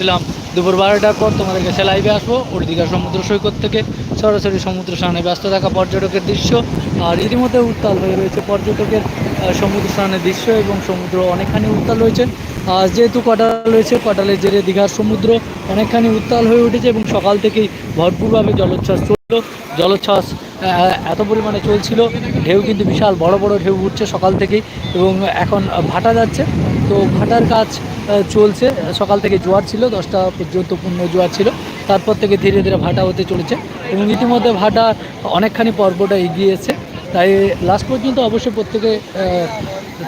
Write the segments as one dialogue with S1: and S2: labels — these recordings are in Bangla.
S1: দিলাম দুপুর বারোটার পর তোমাদের কাছে লাইভে আসব। ওর সমুদ্র সৈকত থেকে সরাসরি সমুদ্র স্নানে ব্যস্ত থাকা পর্যটকের দৃশ্য আর ইতিমধ্যে উত্তাল হয়ে রয়েছে পর্যটকের সমুদ্র স্নানের দৃশ্য এবং সমুদ্র অনেকখানি উত্তাল রয়েছে আর যেহেতু কটাল রয়েছে, কটালের জেরে দীঘার সমুদ্র অনেকখানি উত্তাল হয়ে উঠেছে এবং সকাল থেকেই ভরপুরভাবে জলোচ্ছ্বাস চলল জলোচ্ছ্বাস এত পরিমাণে চলছিল, ঢেউ কিন্তু বিশাল বড় বড় ঢেউ উঠছে সকাল থেকেই এবং এখন ভাটা যাচ্ছে। তো ভাটার কাজ চলছে। সকাল থেকে জোয়ার ছিল, দশটা পর্যন্ত পূর্ণ জোয়ার ছিল। তারপর থেকে ধীরে ধীরে ভাটা হতে চলেছে এবং ইতিমধ্যে ভাটা অনেকখানি পর্বটা এগিয়ে এসেছে। তাই লাস্ট পর্যন্ত অবশ্যই প্রত্যেকে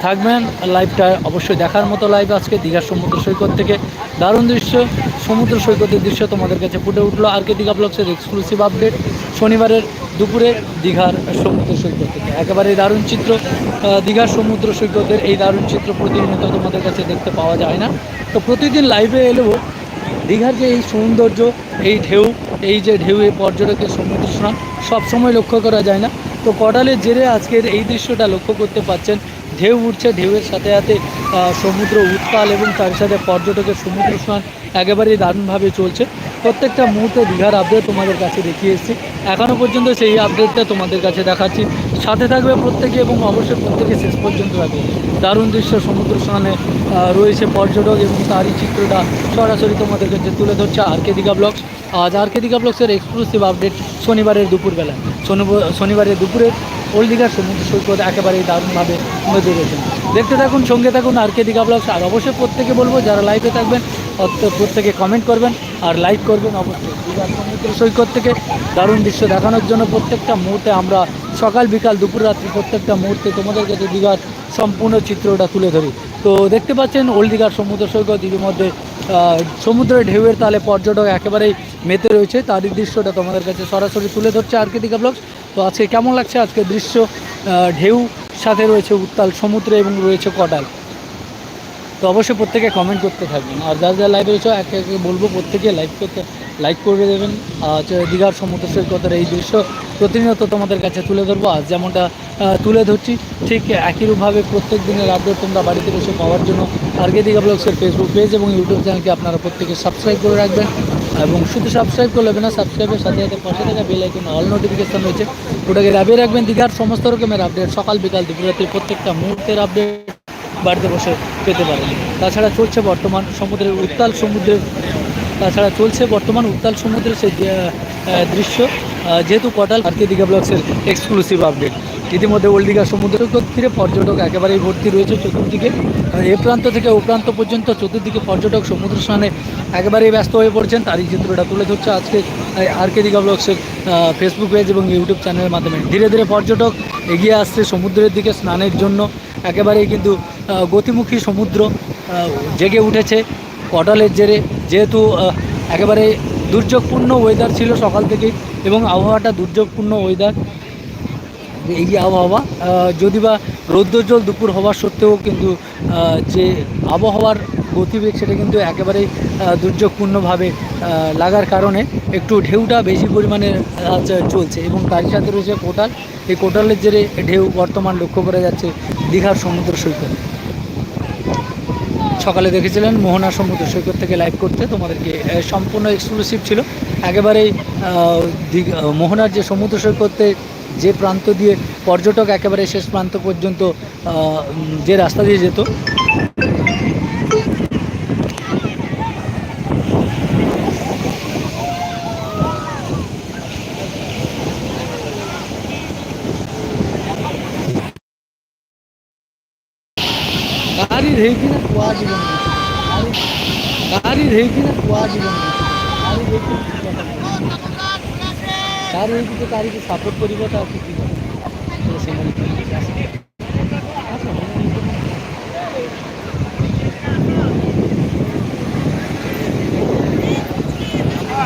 S1: থাকবেন। লাইভটা অবশ্যই দেখার মতো লাইভ আজকে, দীঘার সমুদ্র সৈকত থেকে। দারুণ দৃশ্য, সমুদ্র সৈকতের দৃশ্য তোমাদের কাছে ফুটে উঠল। আর কে দীঘা ব্লগসের এক্সক্লুসিভ আপডেট শনিবারের দুপুরে দীঘার সমুদ্র সৈকত থেকে। একেবারে দারুণ চিত্র। দীঘার সমুদ্র সৈকতের এই দারুণ চিত্র প্রতিনিয়ত তোমাদের কাছে দেখতে পাওয়া যায় না। তো প্রতিদিন লাইভে এলেও দীঘার যে এই সৌন্দর্য, এই ঢেউ, এই যে ঢেউ, এই পর্যটকের সমুদ্র স্নান সবসময় লক্ষ্য করা যায় না। তো কডালের জেরে আজকের এই দৃশ্যটা লক্ষ্য করতে পাচ্ছেন ঢেউ উঠছে, ঢেউয়ের সাথে সাথে সমুদ্র উত্তাল এবং তার সাথে পর্যটকের সমুদ্র স্নান একেবারেই দারুণভাবে চলছে। প্রত্যেকটা মুহূর্তে দীঘার আপডেট তোমাদের কাছে দেখিয়ে এসেছি। এখনও পর্যন্ত সেই আপডেটটা তোমাদের কাছে দেখাচ্ছি। সাথে থাকবে প্রত্যেকে এবং অবশ্যই প্রত্যেকে শেষ পর্যন্ত থাকবে। দারুণ দৃশ্য, সমুদ্র স্নানে রয়েছে পর্যটক এবং তারই চিত্রটা সরাসরি তোমাদের কাছে তুলে ধরছে আর কে দীঘা ব্লগস। আজ আর কে দীঘা ব্লগসের এক্সক্লুসিভ আপডেট শনিবারের দুপুরবেলা শনিবার শনিবারের দুপুরে ওল্ড দীঘার সমুদ্র সৈকত একেবারেই দারুণভাবে মেজে রয়েছেন দেখতে থাকুন, সঙ্গে থাকুন আর কে দীঘা ব্লগস। আর অবশ্যই প্রত্যেকে বলব, যারা লাইভে থাকবেন প্রত্যেকে কমেন্ট করবেন আর লাইক করবেন অবশ্যই। দীঘার সমুদ্র সৈকত থেকে দারুণ দৃশ্য দেখানোর জন্য প্রত্যেকটা মুহূর্তে আমরা সকাল, বিকাল, দুপুর, রাত্রি প্রত্যেকটা মুহূর্তে তোমাদের কাছে দীঘার সম্পূর্ণ চিত্রটা তুলে ধরি। তো দেখতে পাচ্ছেন ওল্ড দীঘার সমুদ্র সৈকত, ইতিমধ্যে সমুদ্রের ঢেউয়ের তালে পর্যটক একেবারেই মেতে রয়েছে। তারই দৃশ্যটা তোমাদের কাছে সরাসরি তুলে ধরছে আর দীঘা ব্লগস। তো আজকে কেমন লাগছে? আজকের দৃশ্য ঢেউ, সাথে রয়েছে উত্তাল সমুদ্রে এবং রয়েছে কটাল তো অবশ্যই প্রত্যেকে কমেন্ট করতে থাকবেন। আর যারা যারা লাইভ রয়েছে, একে একে বলব, প্রত্যেকে লাইভ করতে লাইক করে দেবেন। আর দীঘার সমুদ্র সৈকতের এই দৃশ্য প্রতিনিয়ত তোমাদের কাছে তুলে ধরবো আজ যেমনটা তুলে ধরছি, ঠিক একইরূপভাবে প্রত্যেক দিনের আপডেট তোমরা বাড়িতে বসে পাওয়ার জন্য আরকে দীঘা ব্লগসের ফেসবুক পেজ এবং ইউটিউব চ্যানেলকে আপনারা প্রত্যেকে সাবস্ক্রাইব করে রাখবেন। এবং শুধু সাবস্ক্রাইব করলে হবে না সাবস্ক্রাইবের সাথে সাথে পাশে থাকা বেল আইকন অল নোটিফিকেশন রয়েছে। ওটাকে দাবিয়ে রাখবেন, দীঘার সমস্ত রকমের আপডেট সকাল, বিকাল, দুপুর রাত্রি প্রত্যেকটা মুহূর্তের আপডেট বাড়িতে বসে পেতে পারেন। তাছাড়া চলছে বর্তমান সমুদ্রের উত্তাল সমুদ্রের, তাছাড়া চলছে বর্তমান উত্তাল সমুদ্রের সেই দৃশ্য। যেহেতু কটাল আরকে দীঘা ব্লগসের এক্সক্লুসিভ আপডেট ইতিমধ্যে ওল্ড দীঘা সমুদ্র তীরে পর্যটক একেবারেই ভর্তি রয়েছে চতুর্দিকে। এ প্রান্ত থেকে ও প্রান্ত পর্যন্ত চতুর্দিকে পর্যটক সমুদ্র স্নানে একেবারেই ব্যস্ত হয়ে পড়ছেন। তারই চিত্রটা তুলে ধরছে আজকে আর কে দীঘা ব্লগসের ফেসবুক পেজ এবং ইউটিউব চ্যানেলের মাধ্যমে। ধীরে ধীরে পর্যটক এগিয়ে আসছে সমুদ্রের দিকে স্নানের জন্য। একেবারেই কিন্তু গতিমুখী সমুদ্র জেগে উঠেছে। কটালের জেরে যেহেতু একেবারে দুর্যোগপূর্ণ ওয়েদার ছিল সকাল থেকেই এবং আবহাওয়াটা দুর্যোগপূর্ণ ওয়েদার এই আবহাওয়া যদি বা রৌদ্রজল দুপুর হওয়া সত্ত্বেও কিন্তু যে আবহাওয়ার গতিবেগ সেটা কিন্তু একেবারেই দুর্যোগপূর্ণভাবে লাগার কারণে একটু ঢেউটা বেশি পরিমাণে চলছে এবং তার সাথে রয়েছে কোটাল। এই কোটালের জেরে ঢেউ বর্তমান লক্ষ্য করা যাচ্ছে দীঘার সমুদ্র সৈকত। সকালে দেখেছিলেন মোহনা সমুদ্র সৈকত থেকে লাইভ করতে। তোমাদেরকে সম্পূর্ণ এক্সক্লুসিভ ছিল। একেবারেই মোহনার যে সমুদ্র সৈকতে যে প্রান্ত দিয়ে পর্যটক একেবারে শেষ প্রান্ত পর্যন্ত যে রাস্তা দিয়ে যেত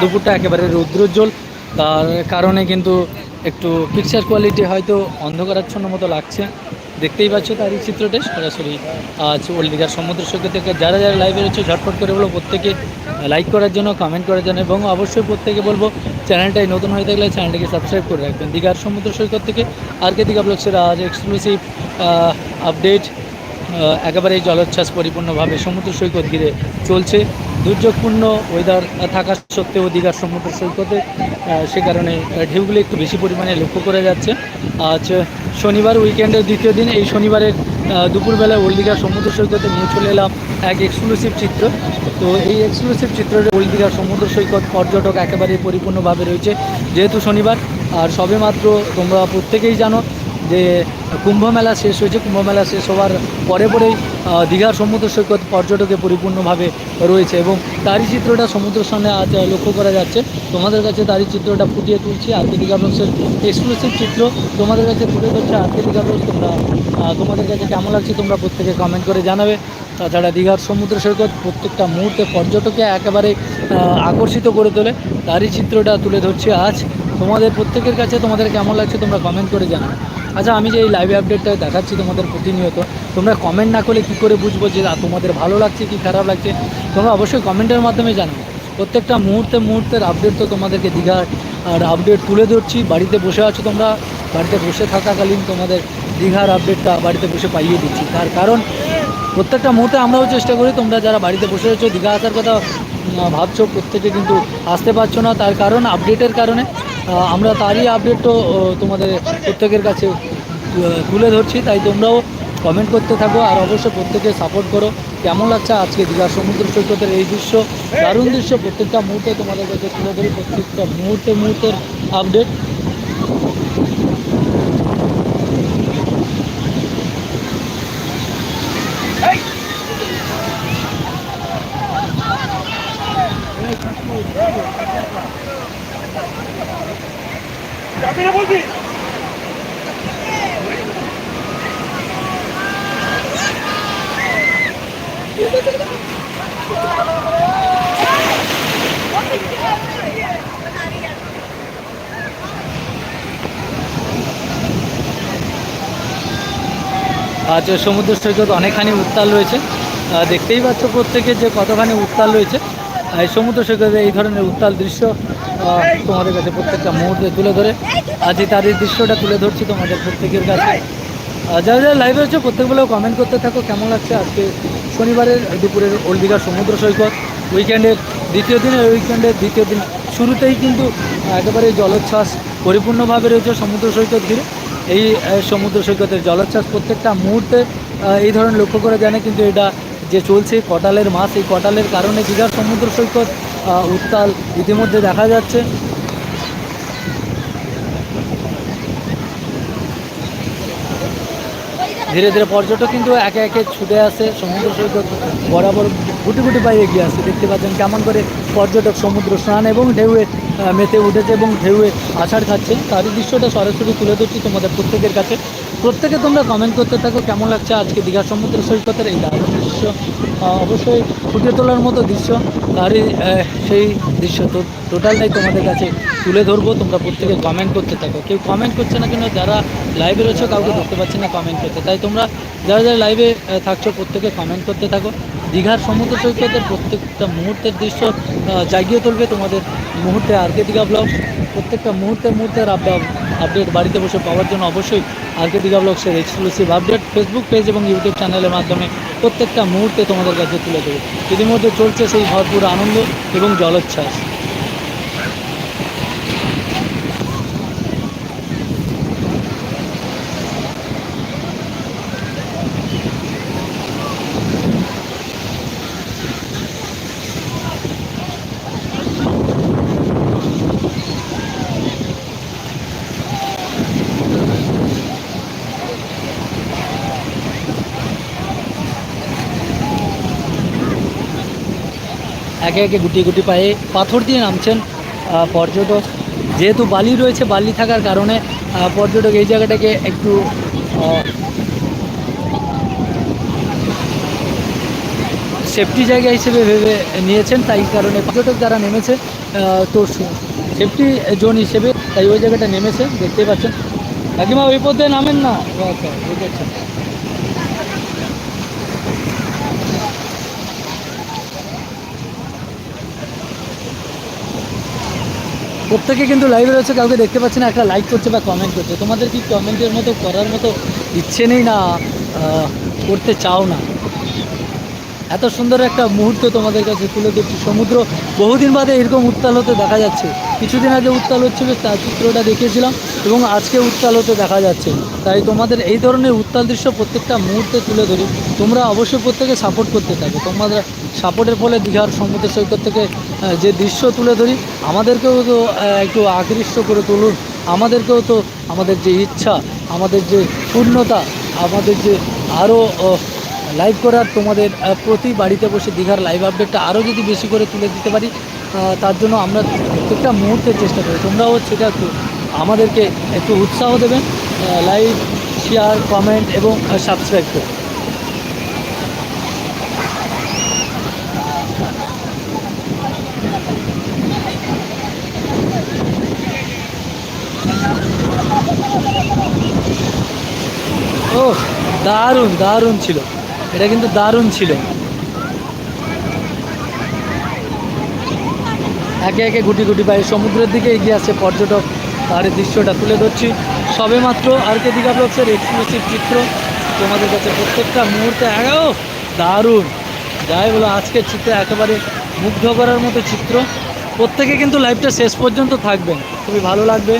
S1: দুপুরটা একেবারে রৌদ্রোজ্জ্বল। তার কারণে কিন্তু একটু পিকচার কোয়ালিটি হয়তো অন্ধকারাচ্ছন্ন মতো লাগছে। দেখতেই পাচ্ছ তার এই চিত্রটা। সরাসরি আজ ওল্ড দীঘার সমুদ্র সৈকত থেকে যারা যারা লাইভে রয়েছে, ঝটপট করে বলো। প্রত্যেকে লাইক করার জন্য কমেন্ট করার জন্য এবং অবশ্যই প্রত্যেকে বলব চ্যানেলটাই নতুন হয়ে থাকলে চ্যানেলটিকে সাবস্ক্রাইব করে রাখবেন। দীঘার সমুদ্র সৈকত থেকে আর কে দীঘা ব্লগসের আজ এক্সক্লুসিভ আপডেট একেবারে জলোচ্ছ্বাস পরিপূর্ণভাবে সমুদ্র সৈকত ঘিরে চলছে। দুর্যোগপূর্ণ ওয়েদার থাকা সত্ত্বেও দীঘার সমুদ্র সৈকতে সে কারণে ঢেউগুলো একটু বেশি পরিমাণে লক্ষ্য করা যাচ্ছে। আজ শনিবার উইকেন্ডের দ্বিতীয় দিন, এই শনিবারের দুপুরবেলায় ওল্ড দীঘার সমুদ্র সৈকতে নিয়ে চলে এলাম এক এক্সক্লুসিভ চিত্র। তো এই এক্সক্লুসিভ চিত্রটি ওল্ড দীঘার সমুদ্র সৈকত, পর্যটক একেবারেই পরিপূর্ণভাবে রয়েছে। যেহেতু শনিবার, আর সবেমাত্র তোমরা প্রত্যেকেই জানো যে কুম্ভ মেলা শেষ হয়েছে কুম্ভ মেলা শেষ হওয়ার পরে পরেই দীঘার সমুদ্র সৈকত পর্যটকে পরিপূর্ণভাবে রয়েছে এবং তারই চিত্রটা সমুদ্রের সামনে আজ লক্ষ্য করা যাচ্ছে। তোমাদের কাছে তারই চিত্রটা ফুটিয়ে তুলছি আজকে দীঘা এক্সক্লুসিভ চিত্র। তোমাদের কাছে তুলে ধরছে আজকে দীঘা তোমরা তোমাদের কাছে কেমন লাগছে তোমরা প্রত্যেকে কমেন্ট করে জানাবে। তাছাড়া দীঘার সমুদ্র সৈকত প্রত্যেকটা মুহূর্তে পর্যটকে একেবারে আকর্ষিত করে তোলে। তারই চিত্রটা তুলে ধরছি আজ। তোমাদের প্রত্যেকের কাছে তোমাদের কেমন লাগছে তোমরা কমেন্ট করে জানাবে। আচ্ছা আমি যে এই লাইভ আপডেটটা দেখাচ্ছি তোমাদের প্রতিনিয়ত, তোমরা কমেন্ট না করলে কী করে বুঝব যে তোমাদের ভালো লাগছে কি খারাপ লাগছে? তোমরা অবশ্যই কমেন্টের মাধ্যমে জানাবে। প্রত্যেকটা মুহূর্তে মুহূর্তের আপডেট তো তোমাদেরকে দীঘার, আর আপডেট তুলে ধরছি। বাড়িতে বসে আছো তোমরা, বাড়িতে বসে থাকাকালীন তোমাদের দীঘার আপডেটটা বাড়িতে বসে পাইয়ে দিচ্ছি। তার কারণ, প্রত্যেকটা মুহূর্তে আমরাও চেষ্টা করি তোমরা যারা বাড়িতে বসে রয়েছো দীঘা আসার কথা ভাবছ, প্রত্যেকে কিন্তু আসতে পারছ না। তার কারণ আপডেটের কারণে আমরা তারই আপডেট তো তোমাদের প্রত্যেকের কাছে তুলে ধরছি। তাই তোমরাও কমেন্ট করতে থাকো আর অবশ্যই প্রত্যেকে সাপোর্ট করো। কেমন লাগছে আজকে দীঘার সমুদ্র সৈকতের এই দৃশ্য? দারুণ দৃশ্য। প্রত্যেকটা মুহূর্তে তোমাদের কাছে তুলে ধরি, প্রত্যেকটা মুহূর্তে মুহূর্তের আপডেট
S2: না বলবি
S1: আজ সমুদ্র সৈকত অনেকখানি উত্তাল রয়েছে। দেখতেই পাচ্ছ প্রত্যেকে যে কতখানি উত্তাল রয়েছে। সমুদ্র সৈকতে এই ধরনের উত্তাল দৃশ্য তোমাদের কাছে প্রত্যেকটা মুহূর্তে তুলে ধরে। আজ এই তার দৃশ্যটা তুলে ধরছি তোমাদের প্রত্যেকের কাছে। যারা যারা লাইভে হচ্ছে প্রত্যেকগুলো কমেন্ট করতে থাকো, কেমন লাগছে? আজকে শনিবারের দুপুরের ওল্ড দীঘার সমুদ্র সৈকত। উইকেন্ডের দ্বিতীয় দিনের উইকেন্ডের দ্বিতীয় দিন শুরুতেই কিন্তু একেবারে জলোচ্ছ্বাস পরিপূর্ণভাবে রয়েছে সমুদ্র সৈকত ঘিরে। এই সমুদ্র সৈকতের জলোচ্ছ্বাস প্রত্যেকটা মুহূর্তে এই ধরনের লক্ষ্য করে জানে, কিন্তু এটা যে চলছে, কটালের মাছ, এই কটালের কারণে দীঘার সমুদ্র সৈকত উত্তাল ইতিমধ্যে দেখা যাচ্ছে। ধীরে ধীরে পর্যটক কিন্তু একে একে ছুটে আসে সমুদ্র সৈকত বরাবর গুটি গুটি পায়ে এগিয়ে আসে। দেখতে পাচ্ছেন কেমন করে পর্যটক সমুদ্র স্নান এবং ঢেউয়ে আহ, মেতে উঠেছে এবং ঢেউয়ে আছাড় খাচ্ছে। তারই দৃশ্যটা সরাসরি তুলে ধরছি তোমাদের প্রত্যেকের কাছে। প্রত্যেকে তোমরা কমেন্ট করতে থাকো, কেমন লাগছে আজকে দীঘা সমুদ্র সৈকতের এই দারুণ দৃশ্য? অবশ্যই ফুটিয়ে তোলার মতো দৃশ্য। তারই সেই দৃশ্য তো টোটালটাই তোমাদের কাছে তুলে ধরবো। তোমরা প্রত্যেকে কমেন্ট করতে থাকো। কেউ কমেন্ট করছে না কেন, যারা লাইভে রয়েছে কাউকে দেখতে পাচ্ছি না কমেন্ট করতে। তাই তোমরা যারা যারা লাইভে থাকছো প্রত্যেকে কমেন্ট করতে থাকো। দীঘার সমুদ্র সৈকতের প্রত্যেকটা মুহূর্তের দৃশ্য জাগিয়ে তুলবে তোমাদের মুহূর্তে আরকে দীঘা ব্লগ। প্রত্যেকটা মুহূর্তে মুহূর্তের আপডেট বাড়িতে বসে পাওয়ার জন্য অবশ্যই আরকে দীঘা ব্লগসের এক্সক্লুসিভ আপডেট ফেসবুক পেজ এবং ইউটিউব চ্যানেলের মাধ্যমে প্রত্যেকটা মুহূর্তে তোমাদের কাছে তুলে দেবে ইতিমধ্যে চলছে সেই ভরপুর আনন্দ এবং জলোচ্ছ্বাস। একে একে গুটি গুটি পায়ে পাথর দিয়ে নামছেন পর্যটক। যেহেতু বালি রয়েছে, বালি থাকার কারণে পর্যটক এই জায়গাটাকে একটু সেফটি জায়গা হিসেবে ভেবে নিয়েছেন, তাই কারণে পর্যটক যারা নেমেছে তো সেফটি জোন হিসেবে তাই ওই জায়গাটা নেমেছে, দেখতেই পাচ্ছেন। কাকিমা, ওই পথে নামেন না? প্রত্যেকে কিন্তু লাইভে রয়েছে, কাউকে দেখতে পাচ্ছি না, একটা লাইক করছে বা কমেন্ট করছে। তোমাদের কি কমেন্টের মতো করার মতো ইচ্ছে নেই না করতে চাও না? এত সুন্দর একটা মুহূর্ত তোমাদের কাছে তুলে ধরছি। সমুদ্র বহুদিন বাদে এরকম উত্তাল হতে দেখা যাচ্ছে। কিছুদিন আগে উত্তাল হচ্ছিল, তার চিত্রটা দেখিয়েছিলাম এবং আজকে উত্তাল হতে দেখা যাচ্ছে। তাই তোমাদের এই ধরনের উত্তাল দৃশ্য প্রত্যেকটা মুহূর্তে তুলে ধরি। তোমরা অবশ্যই প্রত্যেকে সাপোর্ট করতে থাকো। তোমাদের সাপোর্টের ফলে দীঘার সমুদ্র সৈকত থেকে যে দৃশ্য তুলে ধরি, আমাদেরকেও তো একটু আকৃষ্ট করে তুলুন। আমাদেরকেও তো আমাদের যে ইচ্ছা, আমাদের যে পূর্ণতা, আমাদের যে আরও লাইভ করার তোমাদের প্রতি বাড়িতে বসে দীঘার লাইভ আপডেটটা আরও যদি বেশি করে তুলে দিতে পারি তার জন্য আমরা প্রত্যেকটা মুহূর্তে চেষ্টা করি। তোমরাও সেটা আমাদেরকে একটু উৎসাহ দেবেন লাইভ শেয়ার কমেন্ট এবং সাবস্ক্রাইব করে ও দারুণ দারুণ ছিল। এটা কিন্তু দারুণ ছিল। একে একে গুটি গুটি পায়ে সমুদ্রের দিকে এগিয়ে আসছে পর্যটক। পাহাড়ের দৃশ্যটা তুলে ধরছি। সবে মাত্র আর কে দীঘা এক্সক্লুসিভ চিত্র। তোমাদের কাছে প্রত্যেকটা মুহূর্তে এগাও দারুণ। যাই বলো, আজকের চিত্রে একেবারে মুগ্ধ করার মতো চিত্র। প্রত্যেকে কিন্তু লাইভটা শেষ পর্যন্ত থাকবেন। খুবই ভালো লাগবে।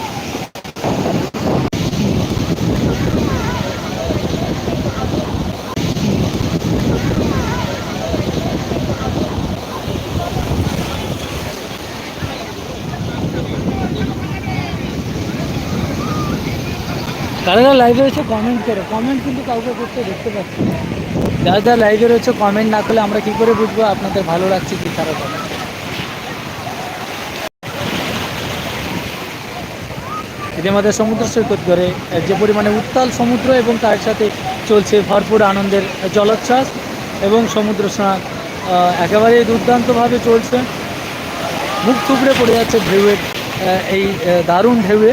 S1: কারা যারা লাইভে রয়েছে কমেন্ট করো। কমেন্ট কিন্তু কাউকে করতে দেখতে পাচ্ছি যারা যারা লাইভে রয়েছে কমেন্ট না করলে আমরা কি করে বুঝব? আপনাদের ভালো লাগছে কি খারাপ হবে ইতিমধ্যে সমুদ্র সৈকত করে যে পরিমাণে উত্তাল সমুদ্র এবং তার সাথে চলছে ভরপুর আনন্দের জলোচ্ছ্বাস এবং সমুদ্র স্নান একেবারেই দুর্দান্তভাবে চলছে। মুখ থুবড়ে পড়ে যাচ্ছে ঢেউয়ের এই দারুণ ঢেউয়ে।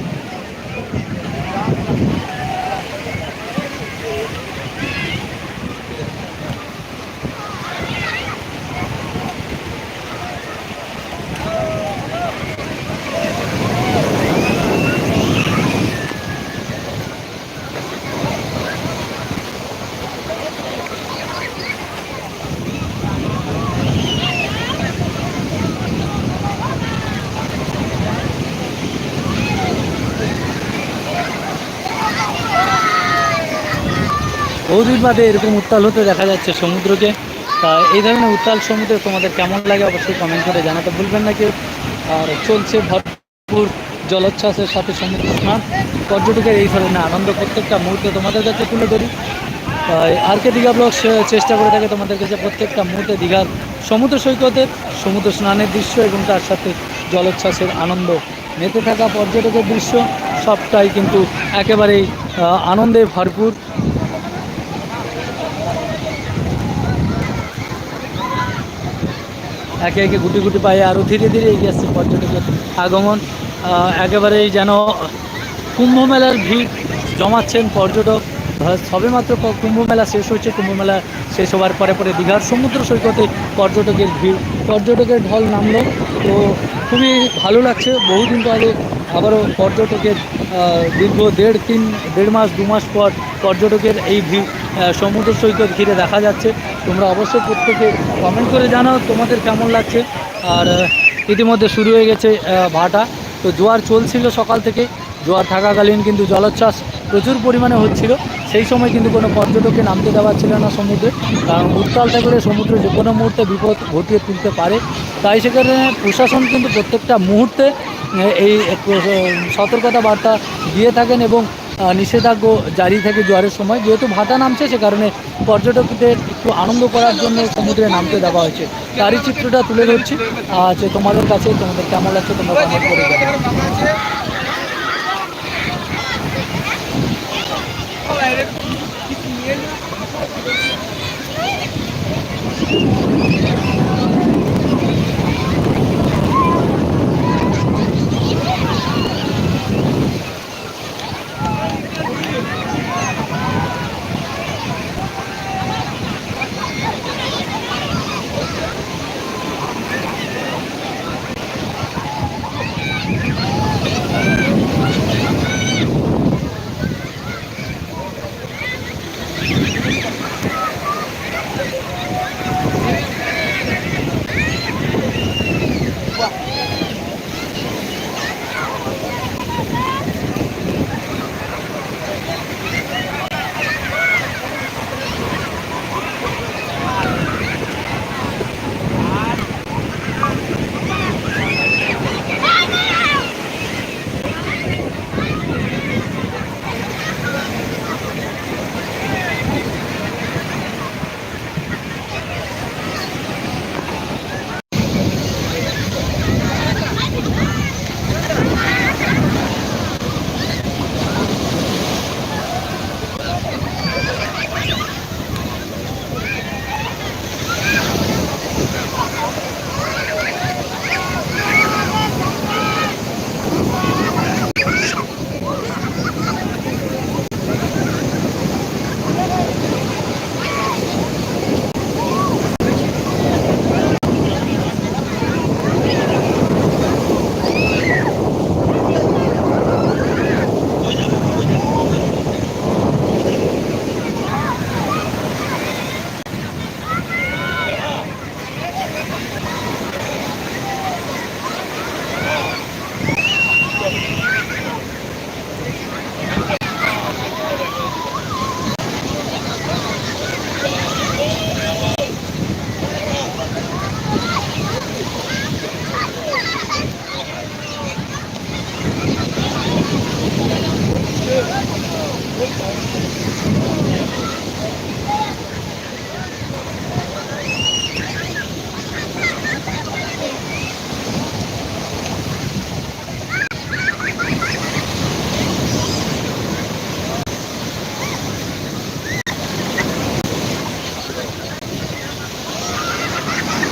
S1: বহুদিন বাদে এরকম উত্তাল হতে দেখা যাচ্ছে সমুদ্রকে। তা এই ধরনের উত্তাল সমুদ্রে তোমাদের কেমন লাগে অবশ্যই কমেন্ট করে জানাতে ভুলবেন না কেউ। আর চলছে ভরপুর জলোচ্ছ্বাসের সাথে সমুদ্র স্নান। পর্যটকের এই ধরনের আনন্দ প্রত্যেকটা মুহূর্তে তোমাদের কাছে তুলে ধরি। আর কে দীঘা ব্লগ চেষ্টা করে থাকে তোমাদের কাছে প্রত্যেকটা মুহূর্তে দীঘার সমুদ্র সৈকতের, সমুদ্র স্নানের দৃশ্য এবং তার সাথে জলোচ্ছ্বাসের আনন্দ মেতে থাকা পর্যটকের দৃশ্য। সবটাই কিন্তু একেবারেই আনন্দে ভরপুর। একে একে গুটি গুটি পায়ে আরও ধীরে ধীরে এগিয়ে আসছে পর্যটকের আগমন। একেবারেই যেন কুম্ভ মেলার ভিড় জমাচ্ছেন পর্যটক। আহ, সবেমাত্র ক- কুম্ভ মেলা শেষ হচ্ছে কুম্ভ মেলা শেষ হওয়ার পরে পরে দীঘার সমুদ্র সৈকতে পর্যটকের ভিড় পর্যটকের ঢল নামলো। তো খুবই ভালো লাগছে। বহুদিন পরে আবারও পর্যটকের দীর্ঘ দেড় তিন দেড় মাস দু মাস পর পর্যটকের এই ভিড় সমুদ্র সৈকত ঘিরে দেখা যাচ্ছে। তোমরা অবশ্যই প্রত্যেকে কমেন্ট করে জানাও তোমাদের কেমন লাগছে। আর ইতিমধ্যে শুরু হয়ে গেছে ভাটা। তো জোয়ার চলছিল সকাল থেকে। জোয়ার থাকাকালীন কিন্তু জলোচ্ছ্বাস প্রচুর পরিমাণে হচ্ছিল। সেই সময় কিন্তু কোনো পর্যটককে নামতে দেওয়া ছিল না সমুদ্রে। কারণ উত্তাল থাকলে সমুদ্র যে কোনো মুহূর্তে বিপদ ঘটিয়ে তুলতে পারে। তাই সেখানে প্রশাসন কিন্তু প্রত্যেকটা মুহূর্তে এই সতর্কতা বার্তা দিয়ে থাকেন এবং নিষেধাজ্ঞা জারি থাকে জোয়ারের সময়। যেহেতু ভাতা নামছে, সে কারণে পর্যটকদের একটু আনন্দ করার জন্য সমুদ্রে নামতে দেওয়া হয়েছে। তারই চিত্রটা তুলে ধরছি। যে তোমাদের কাছে তোমাদের কেমন লাগছে তোমরা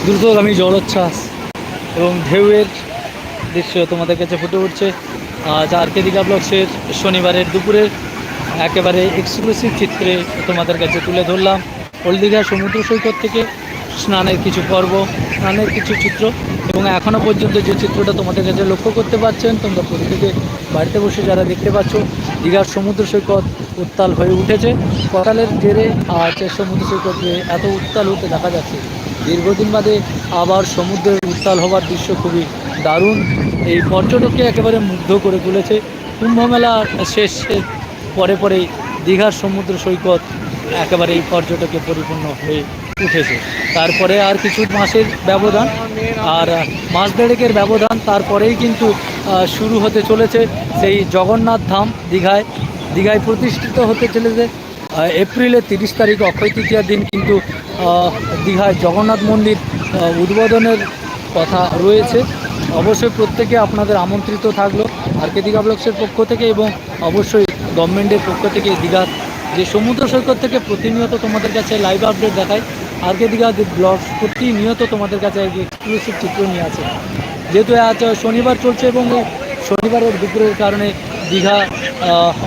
S1: দ্রুতগামী জলোচ্ছ্বাস এবং ঢেউয়ের দৃশ্য তোমাদের কাছে ফুটে উঠছে। আজ আর কে দিঘা ব্লগসের শনিবারের দুপুরে একেবারে এক্সক্লুসিভ চিত্রে তোমাদের কাছে তুলে ধরলাম ওল্ড দীঘা সমুদ্র সৈকত থেকে স্নানের কিছু পর্ব, স্নানের কিছু চিত্র এবং এখনও পর্যন্ত যে চিত্রটা তোমাদের কাছে লক্ষ্য করতে পারছেন, তোমরা প্রত্যেকে বাড়িতে বসে যারা দেখতে পাচ্ছ, দীঘার সমুদ্র সৈকত উত্তাল হয়ে উঠেছে। কটালের জেরে আজ সমুদ্র সৈকতে এত উত্তাল হতে দেখা যাচ্ছে। দীর্ঘদিন বাদে আবার সমুদ্রের উত্তাল হওয়ার দৃশ্য খুবই দারুণ। এই পর্যটককে একেবারে মুগ্ধ করে তুলেছে। কুম্ভ মেলার শেষের পরে পরেই দীঘার সমুদ্র সৈকত একেবারে এই পর্যটকে পরিপূর্ণ হয়ে উঠেছে। তারপরে আর কিছু মাসের ব্যবধান, আর মাস দেড়েকের ব্যবধান, তারপরেই কিন্তু শুরু হতে চলেছে সেই জগন্নাথ ধাম দীঘায়। দীঘায় প্রতিষ্ঠিত হতে চলেছে এপ্রিলের তিরিশ তারিখ অক্ষয় তৃতীয়ার দিন, কিন্তু দীঘায় জগন্নাথ মন্দির উদ্বোধনের কথা রয়েছে। অবশ্যই প্রত্যেকে আপনাদের আমন্ত্রিত থাকল আর কে দীঘা ব্লগসের পক্ষ থেকে এবং অবশ্যই গভর্নমেন্টের পক্ষ থেকে দীঘার যে সমুদ্র সৈকত থেকে প্রতিনিয়ত তোমাদের কাছে লাইভ আপডেট দেখায় আর কে দীঘা ব্লগ প্রতিনিয়ত তোমাদের কাছে এক্সক্লুসিভ চিত্র নিয়ে আছে। যেহেতু আজ শনিবার চলছে এবং শনিবারের দুপুরের কারণে দীঘা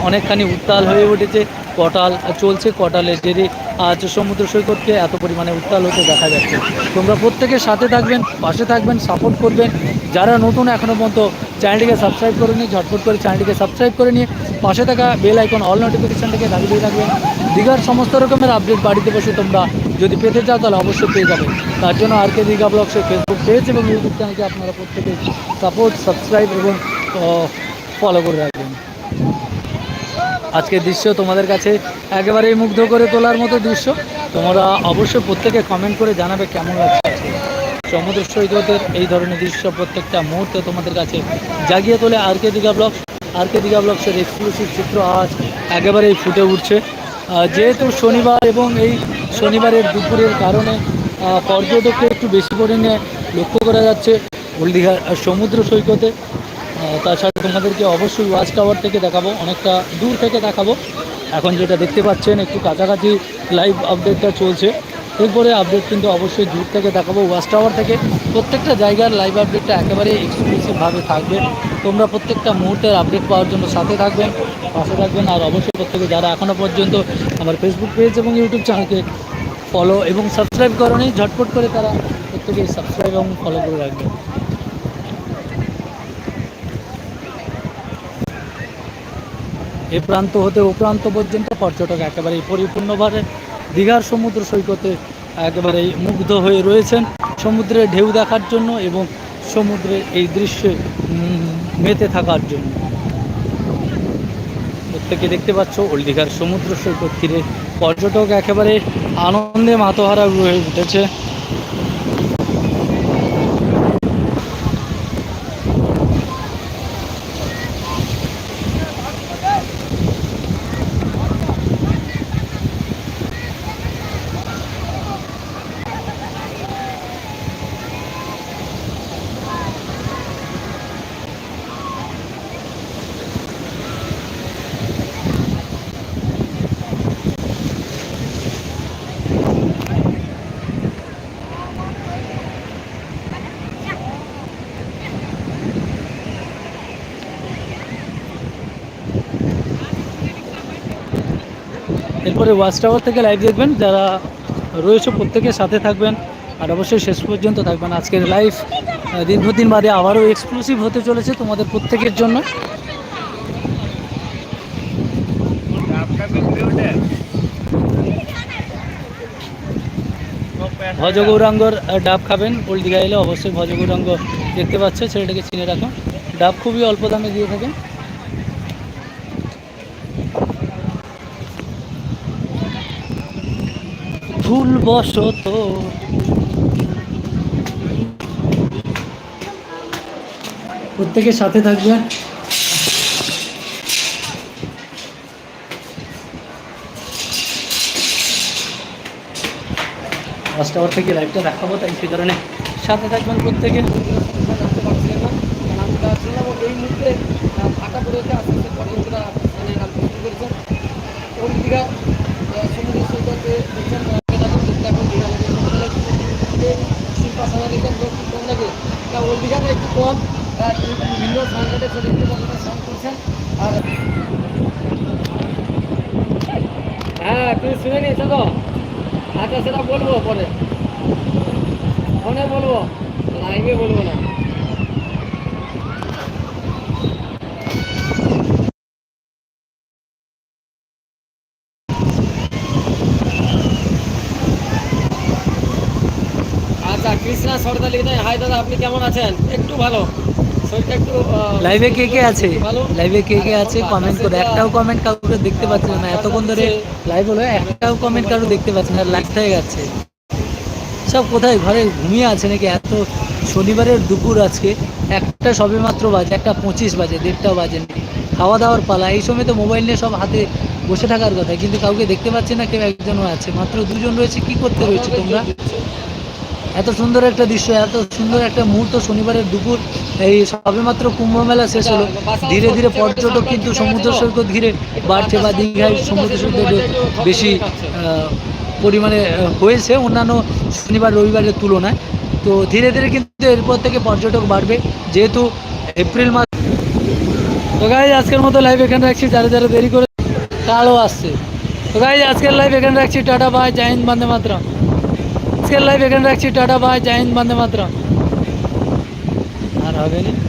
S1: অনেকখানি উত্তাল হয়ে উঠেছে। কটাল চলছে, কটালের জেরে আজ সমুদ্র সৈকতকে এত পরিমাণে উত্তাল হতে দেখা যাচ্ছে। তোমরা প্রত্যেকের সাথে থাকবেন, পাশে থাকবেন সাপোর্ট করবেন। যারা নতুন এখনও পর্যন্ত চ্যানেলটিকে সাবস্ক্রাইব করে নিয়ে ঝটপট করে চ্যানেলটিকে সাবস্ক্রাইব করে নিয়ে পাশে থাকা বেল আইকন অল নোটিফিকেশানটাকে দাবি রাখবেন দীঘার সমস্ত রকমের আপডেট বাড়িতে বসে তোমরা যদি পেতে চাও, তাহলে অবশ্যই পেয়ে যাবে। তার জন্য আর কে দীঘা ব্লগসের ফেসবুক পেজ এবং ইউটিউব চ্যানেলকে আপনারা প্রত্যেকে সাপোর্ট সাবস্ক্রাইব এবং ফলো করে রাখবেন। আজকের দৃশ্য তোমাদের কাছে একেবারেই মুগ্ধ করে তোলার মতো দৃশ্য। তোমরা অবশ্যই প্রত্যেকে কমেন্ট করে জানাবে কেমন লাগছে। সমুদ্র সৈকতের এই ধরনের দৃশ্য প্রত্যেকটা মুহূর্তে তোমাদের কাছে জাগিয়ে তোলে R K Digha blog R K Digha ব্লগসের exclusive চিত্র আজ একেবারেই ফুটে উঠছে। যেহেতু শনিবার এবং এই শনিবারের দুপুরের কারণে পর্যটককে একটু বেশি পরিমাণে লক্ষ্য করা যাচ্ছে। হলদিঘার সমুদ্র সৈকতে। তাছাড়া তোমাদেরকে অবশ্যই ওয়াচ টাওয়ার থেকে দেখাবো, অনেকটা দূর থেকে দেখাবো। এখন যেটা দেখতে পাচ্ছেন, একটু কাছাকাছি লাইভ আপডেটটা চলছে। এরপরে আপডেট কিন্তু অবশ্যই দূর থেকে দেখাবো ওয়াচ টাওয়ার থেকে। প্রত্যেকটা জায়গার লাইভ আপডেটটা একেবারে এক্সক্লুসিভভাবে থাকবে। তোমরা প্রত্যেকটা মুহূর্তের আপডেট পাওয়ার জন্য সাথে থাকবেন, পাশে থাকবেন, আর অবশ্যই প্রত্যেকে যারা এখনও পর্যন্ত আমার ফেসবুক পেজ এবং ইউটিউব চ্যানেলকে ফলো এবং সাবস্ক্রাইব করেনি, ঝটপট করে তারা প্রত্যেকে সাবস্ক্রাইব এবং ফলো করে রাখবেন এ প্রান্ত হতে ও প্রান্ত পর্যন্ত পর্যটক একেবারেই পরিপূর্ণভাবে দীঘার সমুদ্র সৈকতে একেবারেই মুগ্ধ হয়ে রয়েছেন। সমুদ্রের ঢেউ দেখার জন্য এবং সমুদ্রের এই দৃশ্যে মেতে থাকার জন্য। প্রত্যেকে দেখতে পাচ্ছ, ওল্ড দীঘার সমুদ্র সৈকত তীরে পর্যটক একেবারে আনন্দে মাতোহারা হয়ে উঠেছে। এরপরে ওয়াচ টাওয়ার থেকে লাইভ দেখবেন। যারা রয়েছে প্রত্যেকের সাথে থাকবেন। আর অবশ্যই শেষ পর্যন্ত থাকবেন। আজকের লাইভ দীর্ঘদিন বাদে আবারও এক্সক্লুসিভ হতে চলেছে তোমাদের প্রত্যেকের জন্য। ভজ গৌরাঙ্গর ডাব খাবেন। দীঘা এলে অবশ্যই ভজ গৌরাঙ্গ দেখতে পাচ্ছ। ছেলেটাকে চিনে রাখো। ডাব খুবই অল্প দামে দিয়ে থাকেন। ভুল বসত প্রত্যেকের সাথে থাকবেন ফার্স্ট আওয়ার থেকে লাইভটা দেখাবো, তাই সে কারণে সাথে থাকবেন প্রত্যেকে
S3: এই মুহূর্তে ফাঁকা পড়েছে আস্তে আস্তে পর্যটকরা মানে শুরু করেছেন এবং দীঘা সমুদ্র সৈকতে দেখছেন এখন দেখতে এখন দীঘা পশ্চিম পাশে কম আহ, তিনি বিভিন্ন সংকটের সাথে কিন্তু কতটা শ্রম করছেন আর হ্যাঁ তুমি শুনে নিয়েছো তো? আচ্ছা সেটা বলব পরে। ফোনে বলব, লাইভে বলব না। আচ্ছা কৃষ্ণা সর্দার লিখে হাই দাদা, আপনি কেমন আছেন? একটু ভালো।
S1: লাইভে কে কে আছে? লাইভে কে কে আছে? কমেন্ট করে। একটাও কমেন্ট কাউকে দেখতে পাচ্ছি না। এতক্ষণ ধরে লাইভ হলো, একটাও কমেন্ট কারও দেখতে পাচ্ছি না। লাইভ হয়ে গেছে। সব কোথায়? ঘরে ঘুমিয়ে আছে নাকি? এত শনিবারের দুপুর আজকে। একটা সবে মাত্র বাজে, একটা পঁচিশ বাজে দেড়টাও বাজে খাওয়া দাওয়ার পালা। এই সময় তো মোবাইল নিয়ে সব হাতে বসে থাকার কথা। কিন্তু কাউকে দেখতে পাচ্ছি না, কেউ একজনও আছে। মাত্র দুজন রয়েছে। কি করতে রয়েছে তোমরা? এত সুন্দর একটা দৃশ্য, এত সুন্দর একটা মুহূর্ত শনিবারের দুপুর। এই সবেমাত্র কুম্ভ মেলা শেষ হলো। ধীরে ধীরে পর্যটক কিন্তু সমুদ্র সৈকত ঘিরে বাড়ছে বা দীঘায় সমুদ্র সৈকতে বেশি পরিমাণে হয়েছে অন্যান্য শনিবার, রবিবারের তুলনায়। তো ধীরে ধীরে কিন্তু এরপর থেকে পর্যটক বাড়বে, যেহেতু এপ্রিল মাস। তো গাই আজকের মতো লাইভ এখানে রাখছি। যারা যারা দেরি করে কালও আসছে। তো গাই আজকের লাইভ এখানে রাখছি। টাটা বাই জয় হিন্দ, বন্দে মাতরম। আজকের লাইভ এখানে রাখছি। টাটা বাই জয় হিন্দ, বন্দে মাতরম। আর হবে না।